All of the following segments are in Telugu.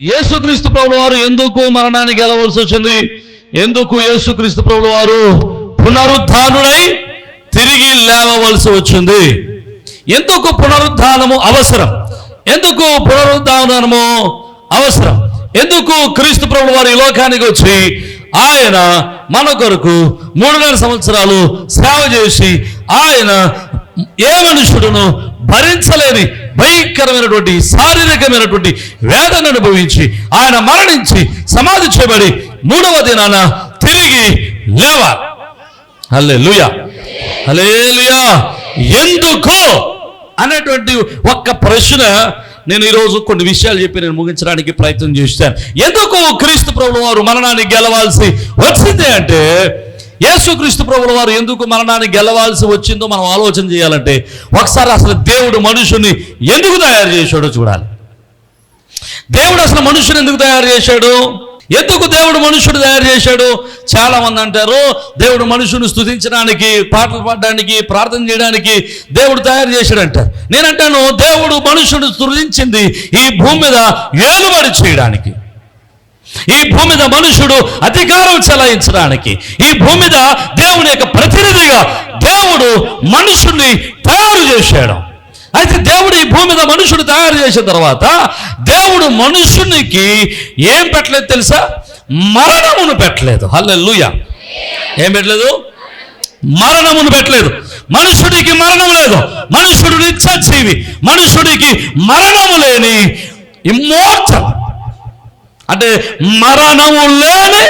యేసుక్రీస్తు ప్రభుల వారు ఎందుకు మరణానికి గెలవలసి వచ్చింది? ఎందుకు యేసుక్రీస్తు ప్రభుల వారు పునరుద్ధానుడై తిరిగి లేవవలసి వచ్చింది? ఎందుకు పునరుద్ధానము అవసరం? ఎందుకు పునరుద్ధానము అవసరం? ఎందుకు క్రీస్తు ప్రభుల వారు ఈ లోకానికి వచ్చి ఆయన మన కొరకు మూడున్నర సంవత్సరాలు సేవ చేసి ఆయన ఏ మనుషుడును భరించలేని భయంకరమైనటువంటి శారీరకమైనటువంటి వేదన అనుభవించి ఆయన మరణించి సమాధి చేయబడి మూడవ దినాన తిరిగి లేవాలి. హల్లే హల్లెలూయా. ఎందుకు? అనేటువంటి ఒక్క ప్రశ్న నేను ఈరోజు కొన్ని విషయాలు చెప్పి నేను ముగించడానికి ప్రయత్నం చేస్తాను ఎందుకు క్రీస్తు ప్రభుల వారు మరణానికి గెలవాల్సి వచ్చింది అంటే యేసుక్రీస్తు ప్రభుల వారు ఎందుకు మరణాన్ని గెలవాల్సి వచ్చిందో మనం ఆలోచన చేయాలంటే ఒకసారి అసలు దేవుడు మనుషుని ఎందుకు తయారు చేశాడో చూడాలి. దేవుడు అసలు మనుషుని ఎందుకు తయారు చేశాడు? ఎందుకు దేవుడు మనుషుడు తయారు చేశాడు? చాలా మంది అంటారు దేవుడు మనుషుని స్థుతించడానికి పాటలు పాడడానికి ప్రార్థన చేయడానికి దేవుడు తయారు చేశాడు అంటారు నేనంటాను దేవుడు మనుషుడు సృజించింది ఈ భూమి మీద ఏలుబడి చేయడానికి. ఈ భూమి మీద మనుషుడు అధికారం చెలాయించడానికి ఈ భూమి మీద దేవుని యొక్క ప్రతినిధిగా దేవుడు మనుషుణ్ణి తయారు చేశాడు. అయితే దేవుడు ఈ భూమి మీద మనుషుడు తయారు చేసిన తర్వాత దేవుడు మనుషునికి ఏం పెట్టలేదు తెలుసా? మరణమును పెట్టలేదు. హల్లెలూయ. ఏం పెట్టలేదు? మరణమును పెట్టలేదు. మనుషుడికి మరణం లేదు. మనుషుడు నిత్యజీవి. మనుషుడికి మరణము లేని ఇమ్మోర్టల్. అంటే మరణము లేని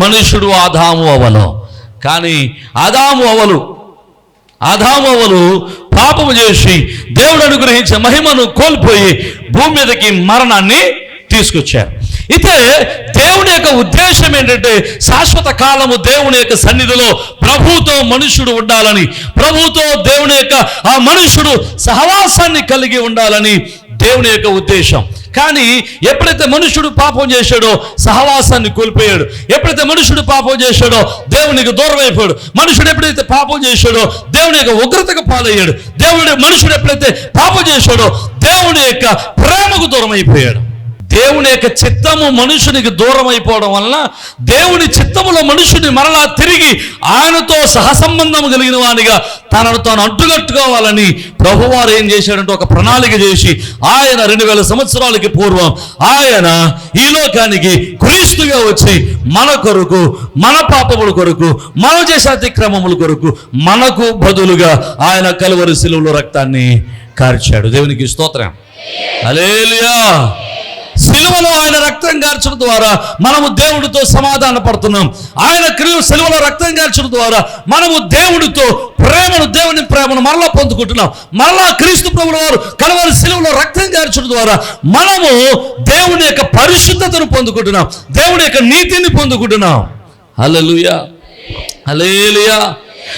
మనుషుడు ఆదాము అవలు కానీ ఆదాము అవలు ఆదాము అవలు పాపము చేసి దేవుడు అనుగ్రహించిన మహిమను కోల్పోయి భూమి మీదకి మరణాన్ని తీసుకొచ్చారు. అయితే దేవుని యొక్క ఉద్దేశం ఏంటంటే శాశ్వత కాలము దేవుని యొక్క సన్నిధిలో ప్రభుతో మనుషుడు ఉండాలని ప్రభుతో దేవుని యొక్క ఆ మనుషుడు సహవాసాన్ని కలిగి ఉండాలని దేవుని యొక్క ఉద్దేశం. కానీ ఎప్పుడైతే మనుషుడు పాపం చేశాడో సహవాసాన్ని కోల్పోయాడు. ఎప్పుడైతే మనుషుడు పాపం చేశాడో దేవునికి దూరం అయిపోయాడు. మనుషుడు ఎప్పుడైతే పాపం చేశాడో దేవుని యొక్క ఉగ్రతకు పాలయ్యాడు. దేవుడు మనుషుడు ఎప్పుడైతే పాపం చేశాడో దేవుని యొక్క ప్రేమకు దూరం అయిపోయాడు. దేవుని యొక్క చిత్తము మనుషునికి దూరం అయిపోవడం వలన దేవుని చిత్తములో మనుషుని మరలా తిరిగి ఆయనతో సహసంబంధం కలిగిన వానిగా తనను తాను అంటుగట్టుకోవాలని ప్రభువారు ఏం చేశాడంటే ఒక ప్రణాళిక చేసి ఆయన రెండు వేల సంవత్సరాలకి పూర్వం ఆయన ఈ లోకానికి క్రీస్తుగా వచ్చి మన కొరకు మన పాపముల కొరకు మన చేసే అతిక్రమముల కొరకు మనకు బదులుగా ఆయన కలువరి శిలువులు రక్తాన్ని కార్చాడు. దేవునికి స్తోత్రం. అలేలియా సెలవులో ఆయన రక్తం గార్చడం ద్వారా మనము దేవుడితో సమాధాన పడుతున్నాం. ఆయన క్రియ సెలవులో రక్తం గార్చడం ద్వారా మనము దేవుడితో ప్రేమను దేవుని ప్రేమను మరలా పొందుకుంటున్నాం. మరలా క్రీస్తు ప్రభుల వారు కలవారి సెలవులో రక్తం గార్చడం ద్వారా మనము దేవుని యొక్క పరిశుద్ధతను పొందుకుంటున్నాం. దేవుని యొక్క నీతిని పొందుకుంటున్నాం. హల్లెలూయా. హల్లెలూయా.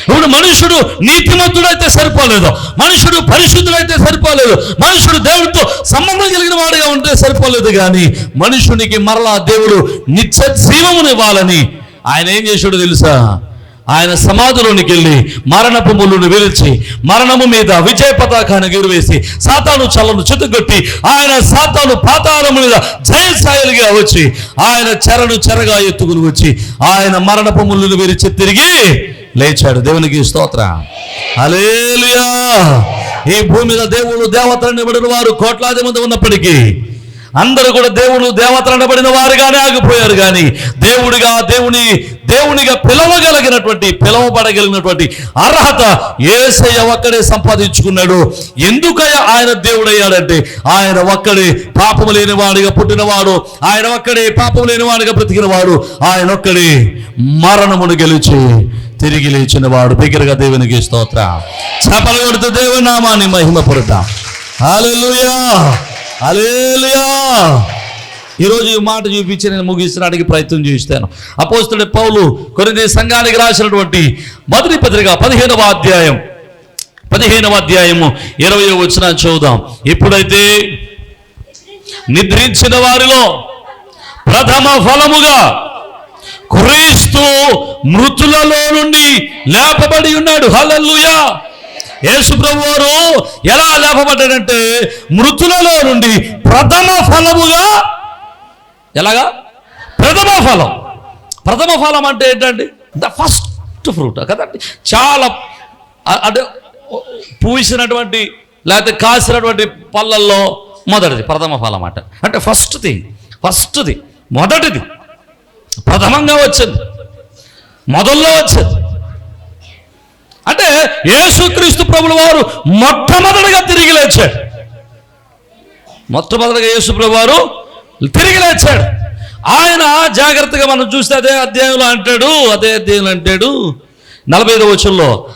ఇప్పుడు మనుషుడు నీతిమంతుడైతే సరిపోలేదు. మనుషుడు పరిశుద్ధుడైతే సరిపోలేదు. మనుషుడు దేవుడితో సంబంధం కలిగిన వాడిగా ఉంటే సరిపోలేదు కానీ మనుషునికి మరలా దేవుడు నిత్య జీవమునివ్వాలని ఆయన ఏం చేశాడు తెలుసా? ఆయన సమాధిలోనికి వెళ్ళి మరణపు ముళ్ళును విరిచి మరణము మీద విజయ పతాకాన్ని ఎగురవేసి సాతాను చల్లను చితుగొట్టి ఆయన సాతాను పాతాళము మీద జయశాయలుగా వచ్చి ఆయన చెరను చెరగా ఎత్తుకుని వచ్చి ఆయన మరణపు ముళ్ళును విరిచి తిరిగి లేచాడు దేవునికి స్తోత్ర. హల్లెలూయా! ఈ భూమి మీద దేవుడు దేవతలు నిబడిన వారు కోట్లాది మంది ఉన్నప్పటికీ అందరూ కూడా దేవుడు దేవతలు అనబడిన వారుగానే ఆగిపోయారు కానీ దేవుడిగా దేవుని దేవునిగా పిలవగలిగినటువంటి పిలవబడగలిగినటువంటి అర్హత ఏసయ్య ఒక్కడే సంపాదించుకున్నాడు. ఎందుకయ్య ఆయన దేవుడయ్యాడంటే ఆయన ఒక్కడే పాపము లేని వాడిగా పుట్టినవాడు ఆయన ఒక్కడే పాపము లేని వాడిగా బ్రతికినవాడు ఆయన ఒక్కడే మరణమును గెలిచి తిరిగి లేచిన వాడు బిగ్గరగా దేవునికి స్తోత్ర. చపలు కొడుతూ దేవుని నామాన్ని మహిమ పురట అలెలుయా అలెలుయా ఈరోజు ఈ మాట చూపించి నేను ముగించడానికి ప్రయత్నం చేస్తాను. అపోస్తుడి పౌలు కొన్ని సంఘానికి రాసినటువంటి మొదటి పత్రిక పదిహేనవ అధ్యాయం. పదిహేనవ అధ్యాయము ఇరవై వచ్చిన చూద్దాం. ఎప్పుడైతే నిద్రించిన వారిలో ప్రథమ ఫలముగా క్రీస్తు మృతులలో నుండి లేపబడి ఉన్నాడు. హలల్లుయా. యేసు ప్రభు వారు ఎలా లేపబడ్డాడంటే మృతులలో నుండి ప్రథమ ఫలముగా ఎలాగా? ప్రథమ ఫలం. ప్రథమ ఫలం అంటే ఏంటండి? ద ఫస్ట్ ఫ్రూట్ కదండి. చాలా అంటే పూసినటువంటి లేకపోతే కాసినటువంటి పళ్ళల్లో మొదటిది ప్రథమ ఫలం అంట అంటే ఫస్ట్ది ఫస్ట్ది మొదటిది. ప్రథమంగా వచ్చింది. మొదల్లో వచ్చింది. అంటే యేసుక్రీస్తు ప్రభుల వారు మొట్టమొదటిగా తిరిగి లేచాడు మొట్టమొదటిగా యేసు ప్రభు వారు తిరిగి లేచాడు ఆయన జాగ్రత్తగా మనం చూస్తే అదే అధ్యాయంలో అంటాడు అదే అధ్యాయంలో అంటాడు. నలభై ఐదు వచ్చుల్లో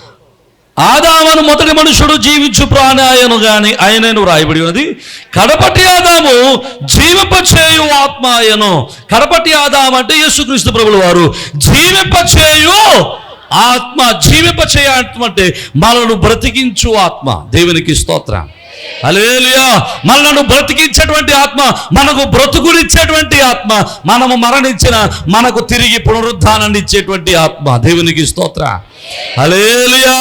ఆదామను మొదటి మనుషుడు జీవించు ప్రాణాయను గాని ఆయనను రాయబడి ఉన్నది. కడపటి ఆదాము జీవింపచేయు ఆత్మాయను కడపటి ఆదాము అంటే యేసుక్రీస్తు ప్రభుల వారు. జీవింపచేయు ఆత్మ జీవింపచేయ ఆత్మ అంటే మనను బ్రతికించు ఆత్మ. దేవునికి స్తోత్రం. అలేలియా మనలను బ్రతికించేటువంటి ఆత్మ మనకు బ్రతుకునిచ్చేటువంటి ఆత్మ మనము మరణించిన మనకు తిరిగి పునరుద్ధానాన్ని ఇచ్చేటువంటి ఆత్మ. దేవునికి స్తోత్ర. అలేలియా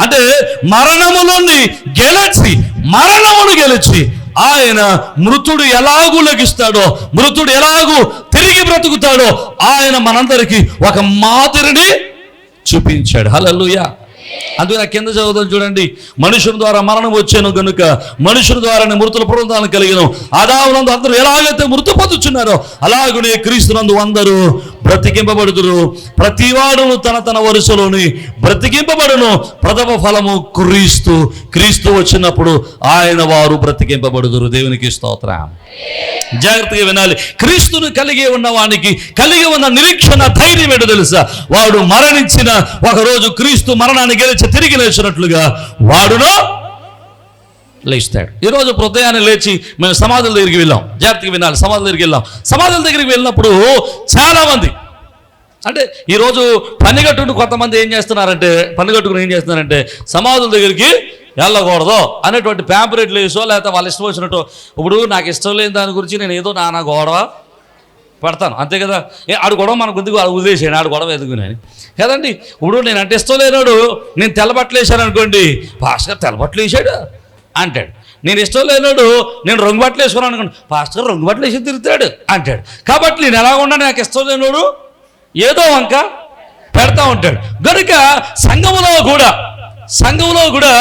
అంటే మరణములోని గెలచి గెలిచి మరణమును గెలిచి ఆయన మృతుడు ఎలాగూ లెగిస్తాడో మృతుడు ఎలాగూ తిరిగి బ్రతుకుతాడో ఆయన మనందరికీ ఒక మాదిరిని చూపించాడు. హల్లెలూయా. అందుకని నా కింద చదువుతాం చూడండి. మనుషుల ద్వారా మరణం వచ్చాను గనుక మనుషుల ద్వారా మృతుల పునరుద్ధానం కలిగిన. ఆదావునందు అందరూ ఎలాగైతే మృతి పొందుచున్నారో అలాగనే క్రీస్తునందు అందరూ బ్రతికింపబడుతురు ప్రతివాడును తన తన వరుసలోని బ్రతికింపబడును. ప్రథమ ఫలము క్రీస్తు. క్రీస్తు వచ్చినప్పుడు ఆయన వారు బ్రతికింపబడుదురు. దేవునికి స్తోత్ర. జాగ్రత్తగా వినాలి. క్రీస్తును కలిగి ఉన్న వానికి కలిగి ఉన్న నిరీక్షణ ధైర్యం ఏంటో తెలుసా? వాడు మరణించిన ఒకరోజు క్రీస్తు మరణానికి గెలిచి తిరిగి లేచినట్లుగా వాడును. లేస్తాడు. ఈరోజు హృదయాన్ని లేచి మేము సమాధుల దగ్గరికి వెళ్ళాం. జాగ్రత్తగా వినాలి. సమాధుల దగ్గరికి వెళ్ళాం. సమాధుల దగ్గరికి వెళ్ళినప్పుడు చాలామంది అంటే ఈరోజు పనిగట్టుకుని కొంతమంది ఏం చేస్తున్నారంటే పనిగట్టుకుని ఏం చేస్తున్నారంటే సమాధుల దగ్గరికి వెళ్ళకూడదు అనేటువంటి ప్యాంపరేట్లు వేసో లేకపోతే వాళ్ళ ఇష్టం వచ్చినట్టు ఇప్పుడు నాకు ఇష్టం లేని దాని గురించి నేను ఏదో నానా గోడవ పెడతాను. అంతే కదా? ఏ ఆడు గొడవ మనకు ఎందుకు? ఆడు వదిలేసాను ఆడు గొడవ ఎదుగునని కదండి? ఇప్పుడు నేను అంటే ఇష్టలేనాడు నేను తెల్లబట్టలు వేసాను అనుకోండి భాస్కర్ తెల్లబట్టలు వేసాడు అంటాడు. నేను ఇష్టం లేనాడు నేను రంగు బట్టలు వేసుకున్నాను అనుకోండి పాస్టర్ రంగు బట్టలు వేసి తిరుగుతాడు అంటాడు. కాబట్టి నేను ఎలా ఉన్నా నాకు ఇష్టం లేనోడు ఏదో వంక పెడతా ఉంటాడు. కనుక సంఘములో కూడా సంఘంలో కూడా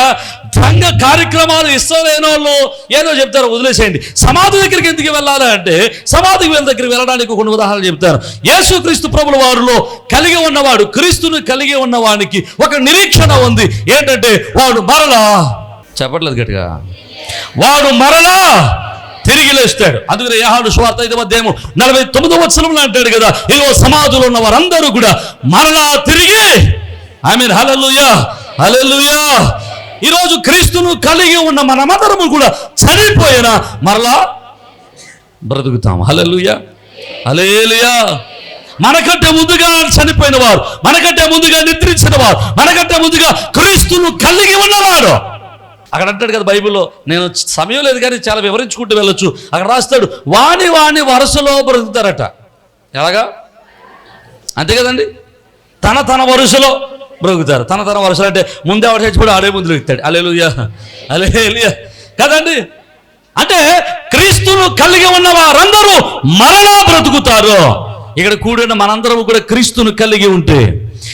సంఘ కార్యక్రమాలు ఇస్తారేనో వాళ్ళు ఏదో చెప్తారు వదిలేసేయండి. సమాధి దగ్గరికి ఎందుకు వెళ్ళాలి అంటే సమాధి దగ్గరికి వెళ్ళడానికి కొన్ని ఉదాహరణలు చెప్తారు. యేసుక్రీస్తు ప్రభుల వారిలో కలిగి ఉన్నవాడు క్రీస్తుని కలిగి ఉన్నవానికి ఒక నిరీక్షణ ఉంది. ఏంటంటే వాడు మరలా చెప్పట్లేదు గట్టిగా. వాడు మరలా తిరిగి లేస్తాడు. అందుకని యాహాడు స్వార్థ ఐదు అధ్యాయము నలభై తొమ్మిదో వచనంలో అంటాడు కదా ఇదిగో సమాధులు ఉన్న వారందరూ కూడా మరలా తిరిగి ఐ మీన్ హలలుయా హలలుయా ఈరోజు క్రీస్తును కలిగి ఉన్న మనమందరము కూడా చనిపోయినా మరలా బ్రతుకుతాం. హలలుయా హలేలుయా మనకంటే ముందుగా చనిపోయిన వారు మనకంటే ముందుగా నిద్రించిన వారు మనకంటే ముందుగా క్రీస్తును కలిగి ఉన్నవాడు అక్కడ అంటాడు కదా బైబిల్లో నేను సమయం లేదు కానీ చాలా వివరించుకుంటూ వెళ్ళొచ్చు. అక్కడ రాస్తాడు వాణి వాణి వరుసలో బ్రతుకుతారట. ఎలాగా? అంతే కదండి? తన తన వరుసలో బ్రతుకుతారు తన తన వరుసలు అంటే ముందే ఎవరు చచ్చిపోయి ఆడే ముందు ఎక్కుతాడు అలేలుయా అలేలుయా కదండి? అంటే క్రీస్తును కలిగి ఉన్న వారందరూ మరలా బ్రతుకుతారు. ఇక్కడ కూడిన మనందరం కూడా క్రీస్తును కలిగి ఉంటే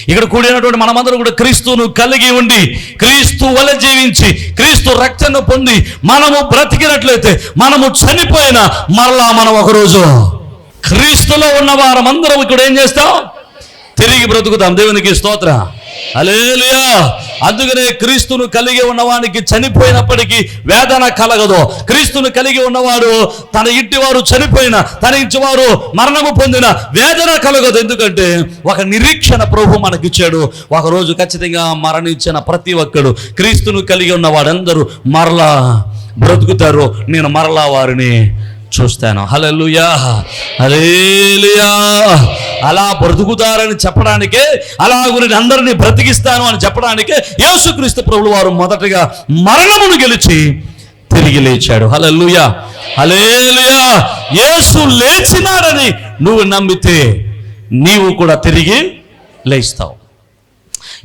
ఇక్కడ కూడినటువంటి మనమందరం కూడా క్రీస్తును కలిగి ఉండి క్రీస్తు వల్ల జీవించి క్రీస్తు రక్తను పొంది మనము బ్రతికినట్లయితే మనము చనిపోయిన మరలా మనం ఒకరోజు క్రీస్తులో ఉన్న అందరం ఇక్కడ ఏం చేస్తాం? తిరిగి బ్రతుకుతాం. దేవునికి స్తోత్ర. అలేలుయా అందుకనే క్రీస్తును కలిగి ఉన్నవానికి చనిపోయినప్పటికీ వేదన కలగదు. క్రీస్తును కలిగి ఉన్నవాడు తన ఇంటి వారు చనిపోయిన తన ఇంటి వారు మరణము పొందిన వేదన కలగదు. ఎందుకంటే ఒక నిరీక్షణ ప్రభు మనకిచ్చాడు. ఒక రోజు ఖచ్చితంగా మరణించిన ప్రతి ఒక్కడు క్రీస్తును కలిగి ఉన్న వాడందరూ మరలా బ్రతుకుతారు. నేను మరలా వారిని చూస్తాను. హలలుయా హలేలుయా అలా బ్రతుకుతారని చెప్పడానికే అలా గురిని అందరినీ బ్రతికిస్తాను అని చెప్పడానికే యేసుక్రీస్తు ప్రభులు వారు మొదటగా మరణమును గెలిచి తిరిగి లేచాడు. హలలుయా హలేలుయా యేసు లేచినాడని నువ్వు నమ్మితే నీవు కూడా తిరిగి లేస్తావు.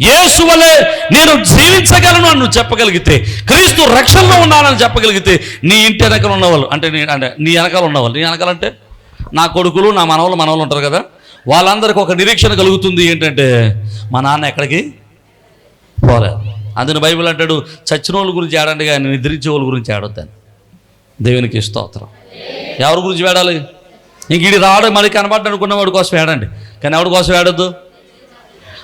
యేసు వలె నేను జీవించగలను అని నువ్వు చెప్పగలిగితే క్రీస్తు రక్షణలో ఉన్నానని చెప్పగలిగితే నీ ఇంటి వెనకాల ఉన్నవాళ్ళు అంటే నీ అంటే నీ వెనకాల ఉన్నవాళ్ళు నీ వెనకాలంటే నా కొడుకులు నా మనవలు మనవలు ఉంటారు కదా వాళ్ళందరికీ ఒక నిరీక్షణ కలుగుతుంది ఏంటంటే మా నాన్న ఎక్కడికి పోలేదు అందుని బైబిల్ అంటాడు చచ్చిన వాళ్ళ గురించి ఆడండి కానీ నిద్రించే వాళ్ళ గురించి ఆడొద్దాను దేవునికి స్తోత్రం. ఎవరి గురించి వేడాలి ఇంక ఇది రావడం మళ్ళీ కనబడ్డ అనుకున్న వాడి కోసం వేడండి కానీ ఎవరి కోసం వేడొద్దు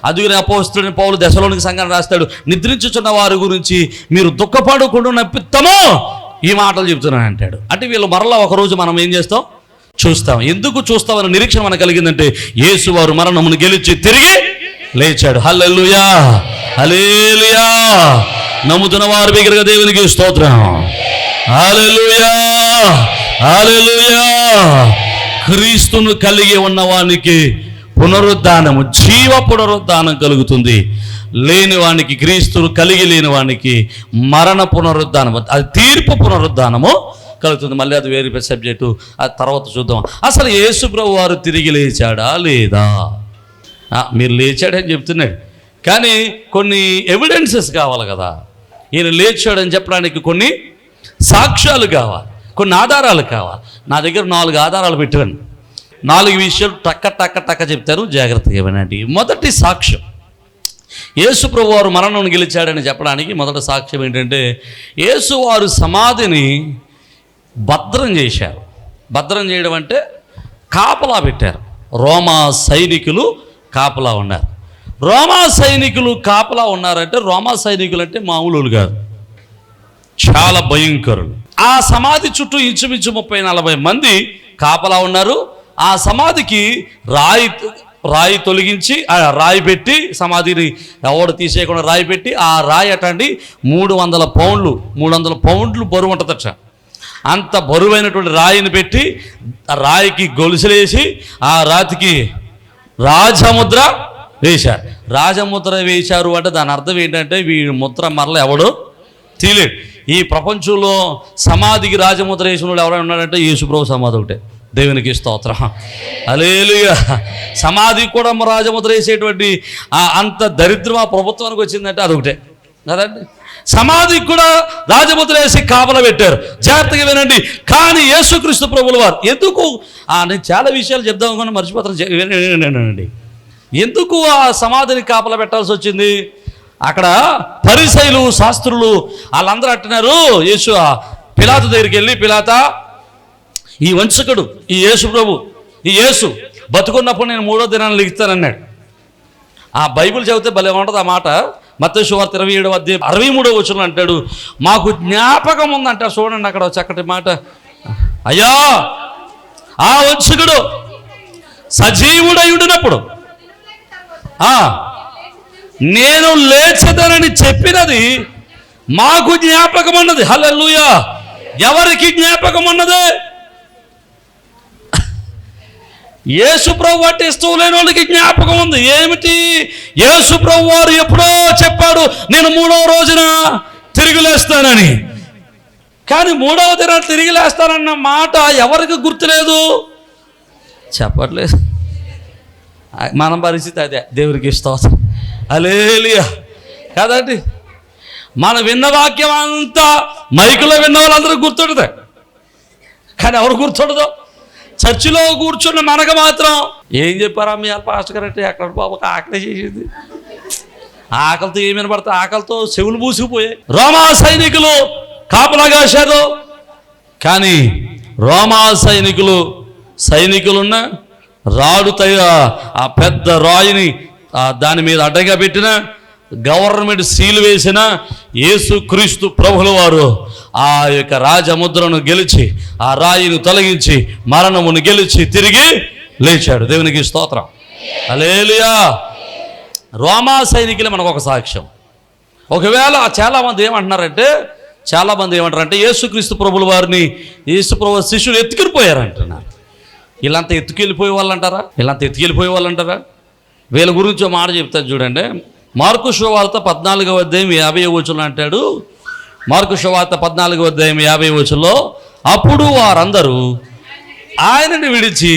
అందుకని అపోస్తుడిని పౌలు దశలోనికి సంఘటన రాస్తాడు. నిద్రించుచున్న వారి గురించి మీరు దుఃఖపడకుండా నప్పిత్తమో ఈ మాటలు చెబుతున్నాను అంటాడు. అంటే వీళ్ళు మరలా ఒకరోజు మనం ఏం చేస్తాం? చూస్తాం. ఎందుకు చూస్తామని నిరీక్షణ మనకు కలిగిందంటే యేసు వారు మరణమును గెలిచి తిరిగి లేచాడు. హల్లెలూయా! హలేలుయా నమ్ముతున్న వారు దగ్గరగా దేవునికి స్తోత్రం. హల్లెలూయా! హల్లెలూయా! క్రీస్తును కలిగి ఉన్నవానికి పునరుద్ధానము జీవ పునరుద్ధానం కలుగుతుంది. లేని వానికి క్రీస్తులు కలిగి లేని వానికి మరణ పునరుద్ధానం అది తీర్పు పునరుద్ధానము కలుగుతుంది. మళ్ళీ అది వేరే సబ్జెక్టు అది తర్వాత చూద్దాం. అసలు యేసుప్రభు వారు తిరిగి లేచాడా లేదా? మీరు లేచాడని చెప్తున్నాడు. కానీ కొన్ని ఎవిడెన్సెస్ కావాలి కదా. ఈయన లేచాడని చెప్పడానికి కొన్ని సాక్ష్యాలు కావాలి కొన్ని ఆధారాలు కావాలి. నా దగ్గర నాలుగు ఆధారాలు పెట్టాను నాలుగు విషయాలు టక్క టక్క టక్క చెప్తారు. జాగ్రత్తగా వినండి. మొదటి సాక్ష్యం. యేసుప్రభు వారు మరణం గెలిచాడని చెప్పడానికి మొదటి సాక్ష్యం ఏంటంటే యేసు వారు సమాధిని భద్రం చేశారు. భద్రం చేయడం అంటే కాపలా పెట్టారు. రోమా సైనికులు కాపలా ఉన్నారు. రోమా సైనికులు కాపలా ఉన్నారంటే రోమా సైనికులు అంటే మామూలు కాదు. చాలా భయంకరులు. ఆ సమాధి చుట్టూ ఇంచుమించు ముప్పై నలభై మంది కాపలా ఉన్నారు. ఆ సమాధికి రాయి రాయి తొలగించి ఆ రాయి పెట్టి సమాధిని ఎవడు తీసేయకుండా రాయి పెట్టి ఆ రాయి అటండి మూడు వందల పౌండ్లు మూడు వందల పౌండ్లు బరువు ఉంటుందట అంత బరువైనటువంటి రాయిని పెట్టి ఆ రాయికి గొలుసులేసి ఆ రాతికి రాజముద్ర వేశారు. రాజముద్ర వేశారు అంటే దాని అర్థం ఏంటంటే వీడి ముద్ర మరల ఎవడు తీలేడు ఈ ప్రపంచంలో సమాధికి రాజముద్ర వేసిన వాడు ఎవరైనా ఉన్నాడంటే యేసుప్రభు సమాధి ఒకటే. దేవునికి స్తోత్ర. అలేలుగా సమాధికి కూడా రాజముద్ర వేసేటువంటి అంత దరిద్రం ఆ ప్రభుత్వానికి వచ్చిందంటే అదొకటే. కదండి? సమాధికి కూడా రాజముద్ర వేసి కాపల పెట్టారు. జాగ్రత్తగా వినండి. కానీ యేసుక్రీస్తు ప్రభుల వారు ఎందుకు నేను చాలా విషయాలు చెప్దాం అనుకుని మర్చిపోతాను. ఎందుకు ఆ సమాధిని కాపల పెట్టాల్సి వచ్చింది? అక్కడ పరిశైలు శాస్త్రులు వాళ్ళందరూ అంటున్నారు యేసు ఆ దగ్గరికి వెళ్ళి పిలాత ఈ వంచకుడు ఈ యేసు ప్రభు ఈ యేసు బతుకున్నప్పుడు నేను మూడో దినాన్ని లిగుతానన్నాడు ఆ బైబిల్ చదివితే భలే ఉంటుంది ఆ మాట. మత్స్యవార్త ఇరవై ఏడు అధ్యాయం అరవై మూడో వచ్చిన అంటాడు మాకు జ్ఞాపకం ఉందంటారు చూడండి అక్కడ చక్కటి మాట. అయ్యా ఆ వంశకుడు సజీవుడయుడినప్పుడు ఆ, నేను లేచదనని చెప్పినది మాకు జ్ఞాపకం అన్నది హలో ఎవరికి జ్ఞాపకం అన్నదే యేసుప్రభు అంటే ఇష్టం లేని వాళ్ళకి జ్ఞాపకం ఉంది. ఏమిటి? యేసుప్రభు వారు ఎప్పుడో చెప్పాడు నేను మూడవ రోజున తిరిగి లేస్తానని. కానీ మూడవ దిన తిరిగి లేస్తానన్న మాట ఎవరికి గుర్తులేదు? చెప్పట్లేదు. మన పరిస్థితి అదే. దేవుడికి ఇష్టం అలేలియా కాదండి మన విన్న వాక్యం అంతా మైకులో విన్న వాళ్ళందరూ గుర్తుంటుంది. కానీ ఎవరు గుర్తుండదు? చర్చిలో కూర్చున్న మనకు మాత్రం ఏం చెప్పారా మీ పాస్టర్ గారు అంటే ఎక్కడ బాబు ఆకలి చేసింది. ఆకలితో ఏమైనా పడితే ఆకలితో చెవులు మూసుకుపోయాయి. రోమా సైనికులు కాపలా కాశారు. కానీ రోమా సైనికులు సైనికులున్న రాడు తయ ఆ పెద్ద రాయిని దాని మీద అడ్డగా పెట్టిన గవర్నమెంట్ సీల్ వేసిన యేసుక్రీస్తు ప్రభుల వారు ఆ యొక్క రాజముద్రను గెలిచి ఆ రాయిని తొలగించి మరణమును గెలిచి తిరిగి లేచాడు. దేవునికి స్తోత్రం. అలేలియా రోమా సైనికులే మనకు ఒక సాక్ష్యం. ఒకవేళ చాలామంది ఏమంటున్నారంటే చాలామంది ఏమంటారంటే యేసుక్రీస్తు ప్రభుల వారిని యేసు ప్రభు శిష్యులు ఎత్తుకెళ్ళిపోయారంటున్నారు. వీళ్ళంతా ఎత్తుకెళ్ళిపోయే వాళ్ళు అంటారా వీళ్ళంతా ఎత్తుకెళ్ళిపోయే వాళ్ళు అంటారా వీళ్ళ గురించి మాట చెప్తారు చూడండి. మార్కు శువార్త పద్నాలుగవ అధ్యాయం యాభై వచనం అంటాడు మార్కు శువార్త పద్నాలుగు అధ్యాయం యాభై వచ్చులో అప్పుడు వారందరూ ఆయనని విడిచి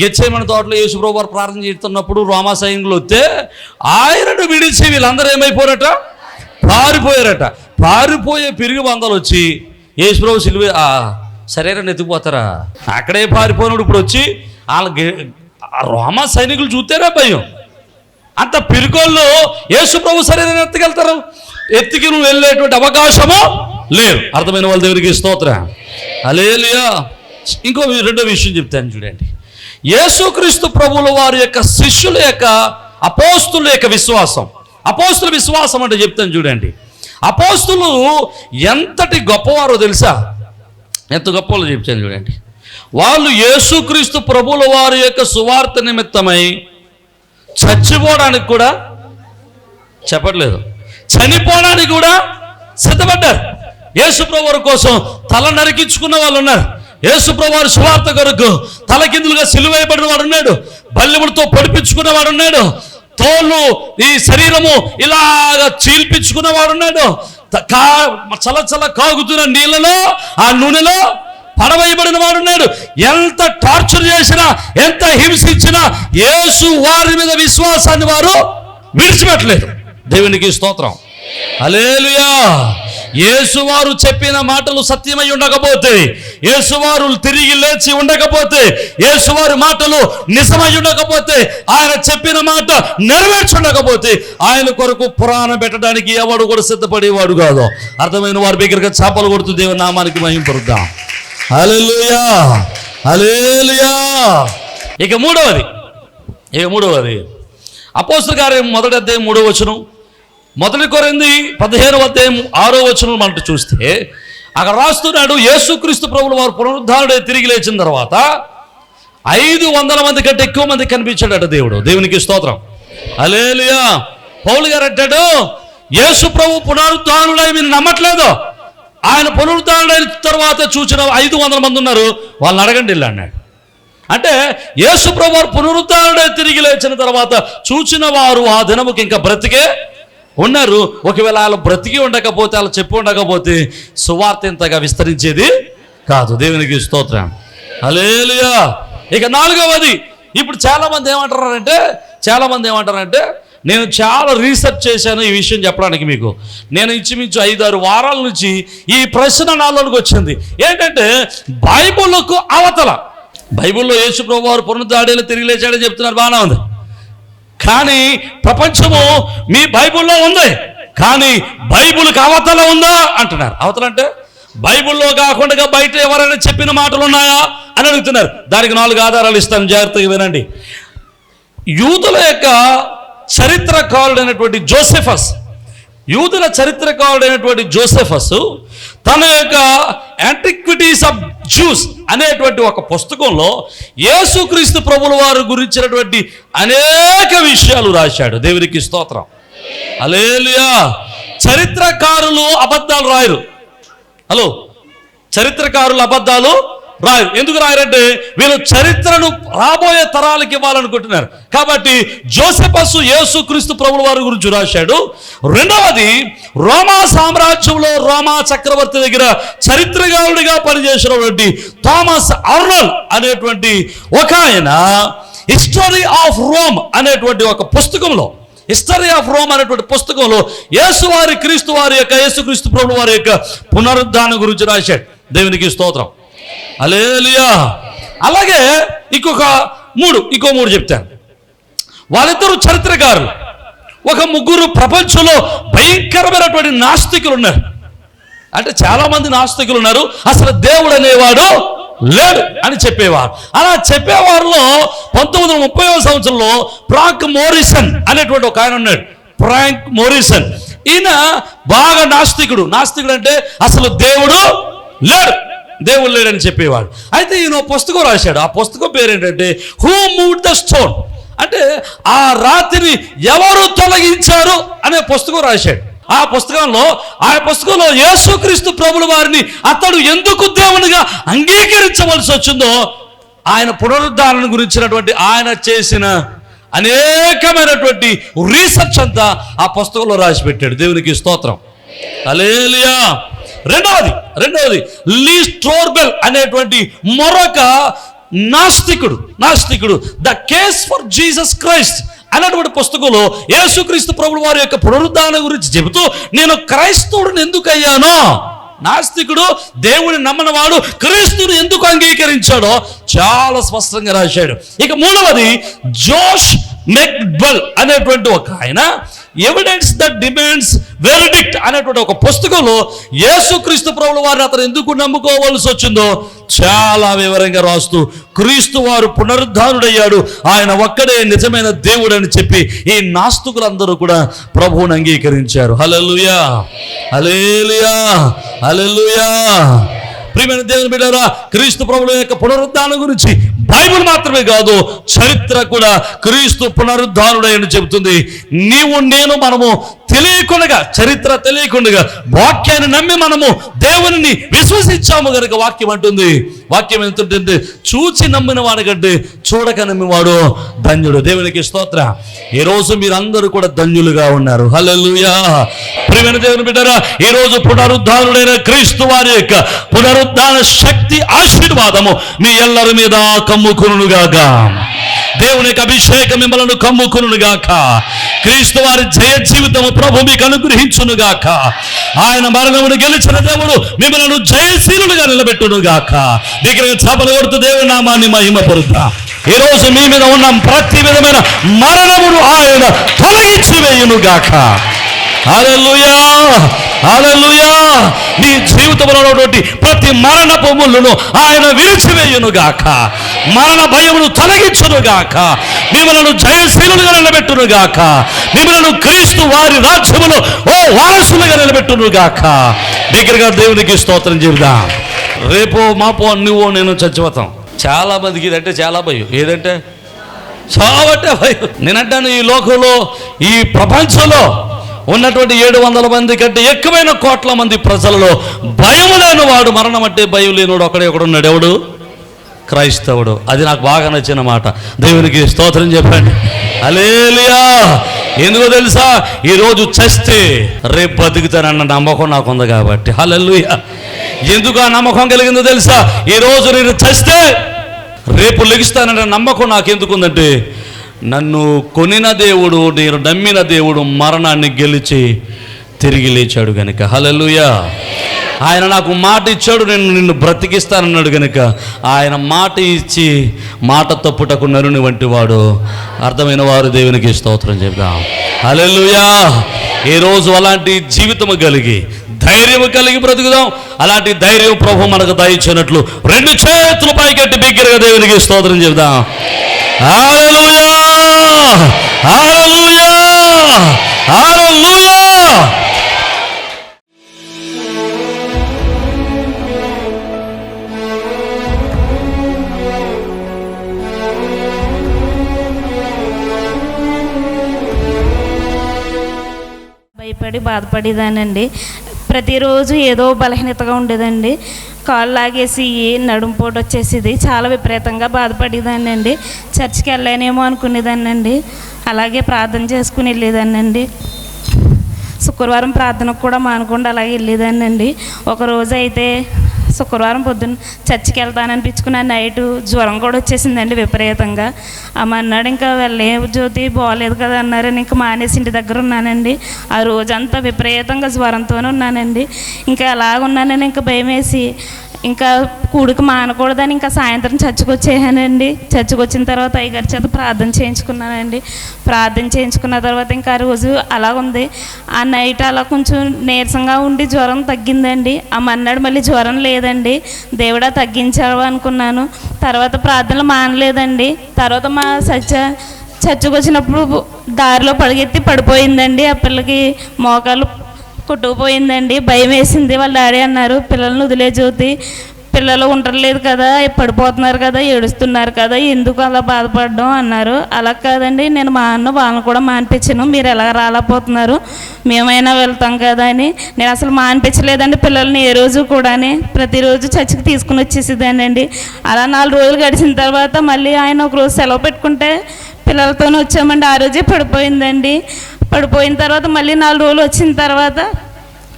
గెచ్చేమని తోటలో యేసుప్రభు వారు ప్రార్థన చేస్తున్నప్పుడు రోమా సైనికులు వస్తే ఆయనను విడిచి వీళ్ళందరూ ఏమైపోయారట పారిపోయారట. పారిపోయే పెరుగు వందలు వచ్చి యేసుప్రభు సిలువ ఆ, శరీరాన్ని ఎత్తిపోతారా అక్కడే పారిపోయినప్పుడు ఇప్పుడు వచ్చి వాళ్ళ రోమా సైనికులు చూస్తేనే భయం. అంత పిరుకోళ్ళు యేసుప్రభు శరీరాన్ని ఎత్తుకెళ్తారు ఎత్తికి నువ్వు వెళ్ళేటువంటి అవకాశము లేదు. అర్థమైన వాళ్ళ దగ్గరికి స్తోత్ర. అలేలియా ఇంకో రెండో విషయం చెప్తాను చూడండి. యేసుక్రీస్తు ప్రభుల వారి యొక్క శిష్యుల యొక్క అపోస్తుల యొక్క విశ్వాసం. అపోస్తుల విశ్వాసం అంటే చెప్తాను చూడండి. అపోస్తులు ఎంతటి గొప్పవారో తెలుసా? ఎంత గొప్పలో చెప్తాను చూడండి. వాళ్ళు యేసుక్రీస్తు ప్రభుల వారి యొక్క సువార్త నిమిత్తమై చచ్చిపోవడానికి కూడా చెప్పట్లేదు. చనిపోవడానికి కూడా సిద్ధపడ్డారు. యేసుప్రభువారి కోసం తల నరికించుకున్న వాళ్ళు ఉన్నారు. యేసుప్రభువారి సువార్త కొరకు తలకిందులుగా సిలువైబడిన వాడు ఉన్నాడు. బల్లెములతో పొడిపించుకున్న వాడు ఉన్నాడు. తోలు ఈ శరీరము ఇలాగా చీల్పించుకున్న వాడు ఉన్నాడు. త- కా చల చల కాగుతున్న నీళ్ళలో ఆ నూనెలో పడవేయబడిన వాడు ఉన్నాడు. ఎంత టార్చర్ చేసినా ఎంత హింసించినా యేసు వారి మీద విశ్వాసాన్ని వారు విడిచిపెట్టలేదు. దేవునికి స్తోత్రం. అలేలుయా యేసువారు చెప్పిన మాటలు సత్యమై ఉండకపోతే యేసువారు తిరిగి లేచి ఉండకపోతే యేసువారి మాటలు నిజమై ఉండకపోతే ఆయన చెప్పిన మాట నెరవేర్చుండకపోతే ఆయన కొరకు పురాణం పెట్టడానికి ఎవడు కూడా సిద్ధపడేవాడు కాదు. అర్థమైన వారి దగ్గరగా చేపలు కొడుతూ దేవుని నామానికి మహింపరుద్దాం. అలెలుయా అలేలుయా ఇక మూడవది. ఇక మూడవది. అపోస్తుల గారి మొదటి అధ్యాయం మూడవ వచనం. మొదటి కొరింది పదిహేను అధ్యాయం ఆరో వచనం మనం చూస్తే అక్కడ రాస్తున్నాడు యేసుక్రీస్తు ప్రభులు వారు పునరుద్ధారుడే తిరిగి లేచిన తర్వాత ఐదు వందల మంది కంటే ఎక్కువ మంది కనిపించాడట దేవుడు. దేవునికి స్తోత్రం. అలేలియా పౌలు గారు అంటాడు యేసు ప్రభు పునరుద్ధానుడై మీరు నమ్మట్లేదు. ఆయన పునరుద్ధానుడైన తర్వాత చూసిన ఐదు వందల మంది ఉన్నారు. వాళ్ళని అడగండి వెళ్ళి అన్నాడు. అంటే యేసు ప్రభు వారు పునరుద్ధానుడై తిరిగి లేచిన తర్వాత చూచిన వారు ఆ దినముకి ఇంకా బ్రతికే ఉన్నారు. ఒకవేళ వాళ్ళు బ్రతికి ఉండకపోతే వాళ్ళు చెప్పి ఉండకపోతే సువార్త ఇంతగా విస్తరించేది కాదు. దేవునికి స్తోత్రం. అలేలుయా ఇక నాలుగవది. ఇప్పుడు చాలామంది ఏమంటారంటే చాలామంది ఏమంటారంటే నేను చాలా రీసెర్చ్ చేశాను ఈ విషయం చెప్పడానికి మీకు. నేను ఇంచుమించు ఐదారు వారాల నుంచి ఈ ప్రశ్న నాలోనికి వచ్చింది. ఏంటంటే బైబుల్కు అవతల. బైబిల్లో యేసు ప్రభు వారు పునరుద్ధాడేలు తిరిగి లేచాడని చెప్తున్నారు. బాగానే ఉంది. కానీ ప్రపంచము మీ బైబిల్లో ఉంది. కానీ బైబుల్కి అవతల ఉందా అంటున్నారు. అవతల అంటే బైబిల్లో కాకుండా బయట ఎవరైనా చెప్పిన మాటలు ఉన్నాయా అని అడుగుతున్నారు. దానికి నాలుగు ఆధారాలు ఇస్తాను జాగ్రత్తగా వినండి. యూదుల యొక్క చరిత్రకారుడైనటువంటి జోసెఫస్ యూదుల చరిత్రకారుడైనటువంటి జోసెఫస్ తన యొక్క యాంటిక్విటీస్ ఆఫ్ జ్యూస్ అనేటువంటి ఒక పుస్తకంలో యేసుక్రీస్తు ప్రభుల వారు గురించినటువంటి అనేక విషయాలు రాశాడు. దేవునికి స్తోత్రం. అలేలుయా చరిత్రకారులు అబద్ధాలు రాయరు. హలో. చరిత్రకారులు అబద్ధాలు రాయరు ఎందుకు రాయరంటే వీళ్ళు చరిత్రను రాబోయే తరాలకు ఇవ్వాలనుకుంటున్నారు. కాబట్టి జోసెఫస్ యేసు క్రీస్తు ప్రభుల వారి గురించి రాశాడు. రెండవది రోమా సామ్రాజ్యంలో రోమా చక్రవర్తి దగ్గర చరిత్రకారుడిగా పనిచేసినటువంటి థామస్ అర్నల్ అనేటువంటి ఒక ఆయన హిస్టరీ ఆఫ్ రోమ్ అనేటువంటి ఒక పుస్తకంలో హిస్టరీ ఆఫ్ రోమ్ అనేటువంటి పుస్తకంలో యేసువారి క్రీస్తు వారి యొక్క యేసుక్రీస్తు ప్రభుల వారి యొక్క పునరుద్ధానం గురించి రాశాడు. దేవునికి స్తోత్రం. అలేలియా అలాగే ఇంకొక మూడు ఇంకో మూడు చెప్తాను. వాళ్ళిద్దరు చరిత్రకారులు. ఒక ముగ్గురు ప్రపంచంలో భయంకరమైనటువంటి నాస్తికులు ఉన్నారు. అంటే చాలా మంది నాస్తికులు ఉన్నారు. అసలు దేవుడు అనేవాడు లేడు అని చెప్పేవారు. అలా చెప్పేవారిలో పంతొమ్మిది వందల ముప్పై సంవత్సరంలో ప్రాంక్ మోరిసన్ అనేటువంటి ఒక ఆయన ఉన్నాడు. Frank Morison. ఈయన బాగా నాస్తికుడు. నాస్తికుడు అంటే అసలు దేవుడు లేడు. దేవుడు లేడని చెప్పేవాడు. అయితే ఈయన ఓ పుస్తకం రాశాడు. ఆ పుస్తకం పేరేంటంటే హూ మూవ్ ద స్టోన్ అంటే ఆ రాతిని ఎవరు తొలగించారు అనే పుస్తకం రాశాడు. ఆ పుస్తకంలో ఆ పుస్తకంలో యేసుక్రీస్తు ప్రభుల వారిని అతడు ఎందుకు దేవునిగా అంగీకరించవలసి వచ్చిందో ఆయన పునరుద్ధారణ గురించినటువంటి ఆయన చేసిన అనేకమైనటువంటి రీసెర్చ్ అంతా ఆ పుస్తకంలో రాసి పెట్టాడు దేవునికి స్తోత్రం. అలేలియా రెండవది రెండవది లీ స్ట్రోర్బెల్ అనేటువంటి మరొక నాస్తికుడు నాస్తికుడు the case for Jesus Christ అనేటువంటి పుస్తకంలో యేసుక్రీస్తు ప్రభుడు వారి యొక్క పునరుద్ధాన గురించి చెబుతూ నేను క్రైస్తవుడిని ఎందుకు అయ్యానో నాస్తికుడు దేవుని నమ్మనవాడు క్రీస్తుని ఎందుకు అంగీకరించాడో? చాలా స్పష్టంగా రాశాడు. ఇక మూడవది జోష్ మెక్బల్ అనేటువంటి ఒక ఆయన ఎవిడెన్స్ దట్ డిమాండ్స్ వెరిడిక్ట్ అనేటువంటి ఒక పుస్తకంలో యేసుక్రీస్తు ప్రభుల వారిని అతను ఎందుకు నమ్ముకోవాల్సి వచ్చిందో చాలా వివరంగా రాస్తూ క్రీస్తు వారు పునరుద్ధానుడయ్యాడు. ఆయన ఒక్కడే నిజమైన దేవుడు అని చెప్పి ఈ నాస్తికులందరూ కూడా ప్రభువుని అంగీకరించారు. హల్లెలూయా! హలేలుయా హల్లెలూయా! ప్రియమైన దేవుని బిడ్డారా క్రీస్తు ప్రభుల యొక్క పునరుద్ధానం గురించి బైబుల్ మాత్రమే కాదు చరిత్ర కూడా క్రీస్తు పునరుద్ధానుడని చెబుతుంది. నీవు నేను మనము తెలియకుండా చరిత్ర తెలియకుండా వాక్యాన్ని నమ్మి మనము దేవుని విశ్వసించాము గనుక వాక్యం అంటుంది. వాక్యం ఎంతుంటే చూచి నమ్మిన వాడికంటే చూడక నమ్మివాడు ధన్యుడు. దేవునికి స్తోత్ర. ఈ రోజు మీరందరూ కూడా ధన్యులుగా ఉన్నారు. హల్లెలూయా. ప్రియమైన దేవుని బిడ్డరా ఈ రోజు పునరుద్ధానుడైన క్రీస్తు వారి యొక్క పునరుద్ధాన శక్తి ఆశీర్వాదము మీ ఎల్లరి మీద కమ్ముకునుగాక దేవుని యొక్క అభిషేకం మిమ్మల్ని కమ్ముకునుగాక క్రీస్తు వారి జయ జీవితము ప్రభు మీకు అనుగ్రహించునుగాక. ఆయన మరణమును గెలిచిన దేవుడు మిమ్మల్ని జయశీలుగా నిలబెట్టునుగాక. దగ్గర చేపలు కొడుతూ దేవుని నామాన్ని మహిమపరుద్దా. ఈ రోజు మీ మీద ఉన్న ప్రతి విధమైన మరణమును ఆయన తొలగించి వేయునుగాక. అలలుయా అలలుయా నీ జీవితంలో ఉన్నటువంటి ప్రతి మరణ పొమ్ములను ఆయన విరిచివేయునుగాక మరణ భయమును తొలగించునుగాక. మిమ్మలను జయశీలుగా నిలబెట్టునుగాక. మిమ్మలను క్రీస్తు వారి రాజ్యములో ఓ వారసులుగా నిలబెట్టునుగాక. దగ్గరగా దేవునికి స్తోత్రం చెబుదాం. రేపో మాపో నువ్వు నేను చచ్చిపోతాం. చాలా మందికి ఇదంటే చాలా భయం. ఏదంటే? చావటే భయం. నేనంటాను ఈ లోకంలో ఈ ప్రపంచంలో ఉన్నటువంటి ఏడు వందల మంది కంటే ఎక్కువైన కోట్ల మంది ప్రజలలో భయం లేని వాడు మరణం అంటే భయం లేనివాడు ఒకడే ఒకడు ఉన్నాడు. ఎవడు? క్రైస్తవుడు. అది నాకు బాగా నచ్చిన మాట. దేవునికి స్తోత్రం చెప్పండి. అలేలియా ఎందుకో తెలుసా? ఈరోజు చస్తే రేపు బతుకుతానన్న నమ్మకం నాకు ఉంది కాబట్టి. హల్లెలూయా. ఎందుకు ఆ నమ్మకం కలిగిందో తెలుసా? ఈరోజు నేను చస్తే రేపు లెగుస్తానన్న నమ్మకం నాకు ఎందుకుందంటే నన్ను కొనిన దేవుడు నేను నమ్మిన దేవుడు మరణాన్ని గెలిచి తిరిగి లేచాడు గనుక. హలలుయా ఆయన నాకు మాట ఇచ్చాడు నేను నిన్ను బ్రతికిస్తానన్నాడు గనుక. ఆయన మాట ఇచ్చి మాట తప్పుటకు నరుని వంటి వాడు. అర్థమైన వారు దేవునికి స్తోత్రం చెప్దాం హలలుయా ఈ రోజు అలాంటి జీవితము కలిగి ధైర్యము కలిగి బ్రతుకుదాం. అలాంటి ధైర్యం ప్రభు మనకు దయచినట్లు రెండు చేతులు పైకెట్టి బిగ్గరగా దేవునికి స్తోత్రం చెబుదాం. హల్లెలూయా. హల్లెలూయా! హల్లెలూయా! భయపడి బాధపడేదానండి ప్రతిరోజు ఏదో బలహీనతగా ఉండేదండి. కాళ్ళు లాగేసి నడుము పోటు వచ్చేసేది చాలా విపరీతంగా బాధపడేదాన్ని అండి చర్చికి వెళ్ళానేమో అండి అలాగే ప్రార్థన చేసుకుని వెళ్ళేదాన్ని అండి శుక్రవారం ప్రార్థనకు కూడా మానకుండా అలాగే వెళ్ళేదాన్ని అండి ఒకరోజు అయితే శుక్రవారం పొద్దున్న చర్చికి వెళ్తాననిపించుకున్న నైట్ జ్వరం కూడా వచ్చేసిందండి విపరీతంగా. అమ్మన్నాడు ఇంకా వెళ్ళే జ్యోతి బాగోలేదు కదా అన్నారని ఇంకా మానేసి ఇంటి దగ్గర ఉన్నానండి. ఆ రోజంతా విపరీతంగా జ్వరంతోనే ఉన్నానండి. ఇంకా ఎలాగున్నానని ఇంకా భయం వేసి ఇంకా కూడికి మానకూడదని ఇంకా సాయంత్రం చర్చకు చచ్చుకొచ్చిన వచ్చిన తర్వాత అయ్యగారి చేత ప్రార్థన చేయించుకున్నానండి. ప్రార్థన చేయించుకున్న తర్వాత ఇంకా ఆ రోజు అలా ఉంది. ఆ నైట్ అలా కొంచెం నీరసంగా ఉండి జ్వరం తగ్గిందండి. ఆ మన్నాడు మళ్ళీ జ్వరం లేదండి. దేవుడా తగ్గించావు అనుకున్నాను. తర్వాత ప్రార్థనలు మానలేదండి. తర్వాత మా సత్య చచ్చుకొచ్చినప్పుడు దారిలో పడిగెత్తి పడిపోయిందండి. ఆ పిల్లకి మోకాలు కొట్టుకుపోయిందండి. భయం వేసింది వాళ్ళ డాడీ అన్నారు పిల్లల్ని వదిలే జ్యోతి. పిల్లలు ఉండట్లేదు కదా పడిపోతున్నారు కదా ఏడుస్తున్నారు కదా ఎందుకు అలా బాధపడడం? అన్నారు. అలా కాదండి. నేను మా అన్న వాళ్ళని కూడా మానిపించాను. మీరు ఎలా రాలేకపోతున్నారు? మేమైనా వెళ్తాం కదా అని. నేను అసలు మానిపించలేదండి పిల్లల్ని ఏ రోజు కూడాని. ప్రతిరోజు చర్చికి తీసుకుని వచ్చేసేదానండి అలా నాలుగు రోజులు గడిచిన తర్వాత మళ్ళీ ఆయన ఒక రోజు సెలవు పెట్టుకుంటే పిల్లలతోనే వచ్చామండి. ఆ రోజే పడిపోయిందండి. పడిపోయిన తర్వాత మళ్ళీ నాలుగు రోజులు వచ్చిన తర్వాత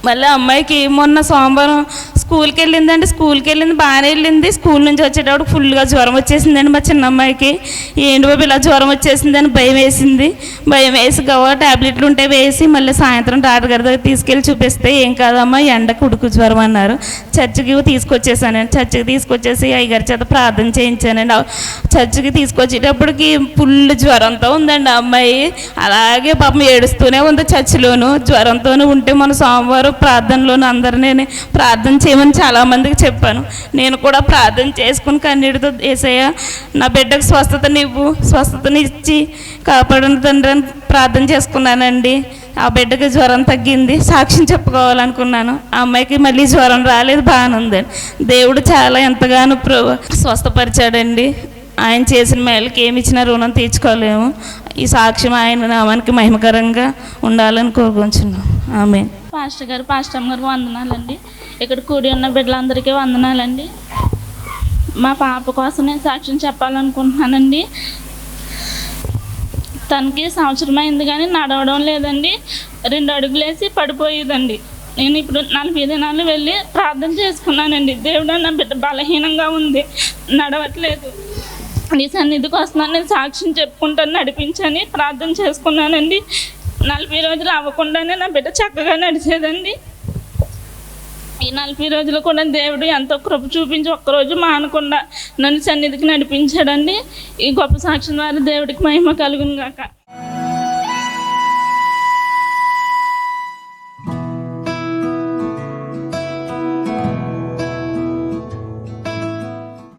మళ్ళీ అమ్మాయికి మొన్న సోమవారం స్కూల్కి వెళ్ళిందండి. స్కూల్కి వెళ్ళింది బాగానే వెళ్ళింది. స్కూల్ నుంచి వచ్చేటప్పుడు ఫుల్గా జ్వరం వచ్చేసిందండి మా చిన్న అమ్మాయికి ఏంటి బాబు ఇలా జ్వరం వచ్చేసిందని భయం వేసింది. భయం వేసి గవ టాబ్లెట్లు ఉంటే వేసి మళ్ళీ సాయంత్రం డాక్టర్ గారి దగ్గర తీసుకెళ్ళి చూపిస్తే ఏం కాదమ్మా ఎండకు ఉడుకు జ్వరం అన్నారు. చర్చికి తీసుకొచ్చేసానండి చర్చికి తీసుకొచ్చేసి అయ్యగారి చేత ప్రార్థన చేయించానండి. చర్చికి తీసుకొచ్చేటప్పటికి ఫుల్ జ్వరంతో ఉందండి ఆ అమ్మాయి. అలాగే పాపం ఏడుస్తూనే ఉంది చర్చిలోను. జ్వరంతోనే ఉంటే మన సోమవారం ప్రార్థనలోను అందరినీ ప్రార్థన చేయమని చాలామందికి చెప్పాను. నేను కూడా ప్రార్థన చేసుకుని కన్నీటితో ఏసయ్య నా బిడ్డకు స్వస్థతనివ్వు స్వస్థతనిచ్చి కాపాడిన తండ్రి అని ప్రార్థన చేసుకున్నానండి. ఆ బిడ్డకి జ్వరం తగ్గింది. సాక్ష్యం చెప్పుకోవాలనుకున్నాను. ఆ అమ్మాయికి మళ్ళీ జ్వరం రాలేదు బాగానే దేవుడు చాలా ఎంతగానో ప్ర స్వస్థపరిచాడండి. ఆయన చేసిన మేలకి ఏమి ఇచ్చినా రుణం తీర్చుకోలేము. ఈ సాక్ష్యం ఆయన నామానికి మహిమకరంగా ఉండాలని కోరుకుంటున్నాం. ఆమె పాస్టర్ గారు పాస్టర్ గారు వందనాలండి. ఇక్కడ కూడి ఉన్న బిడ్డలందరికీ వందనాలండి. మా పాప కోసం నేను సాక్ష్యం చెప్పాలనుకుంటున్నానండి. తనకి సంవత్సరం అయింది కానీ నడవడం లేదండి. రెండు అడుగులేసి పడిపోయేదండి. నేను ఇప్పుడు నలభై దినాలు వెళ్ళి ప్రార్థన చేసుకున్నానండి. దేవుడు నా బిడ్డ బలహీనంగా ఉంది. నడవట్లేదు. నీ సన్నిధికి వస్తున్నాను. నేను సాక్ష్యం చెప్పుకుంటాను నడిపించని ప్రార్థన చేసుకున్నానండి. నలభై రోజులు అవ్వకుండానే నా బిడ్డ చక్కగా నడిచేదండి. ఈ నలభై రోజులు కూడా దేవుడు ఎంతో కృప చూపించి ఒక్కరోజు మానకుండా నన్ను సన్నిధికి నడిపించాడండి. ఈ గొప్ప సాక్ష్యం ద్వారా దేవుడికి మహిమ కలుగును గాక.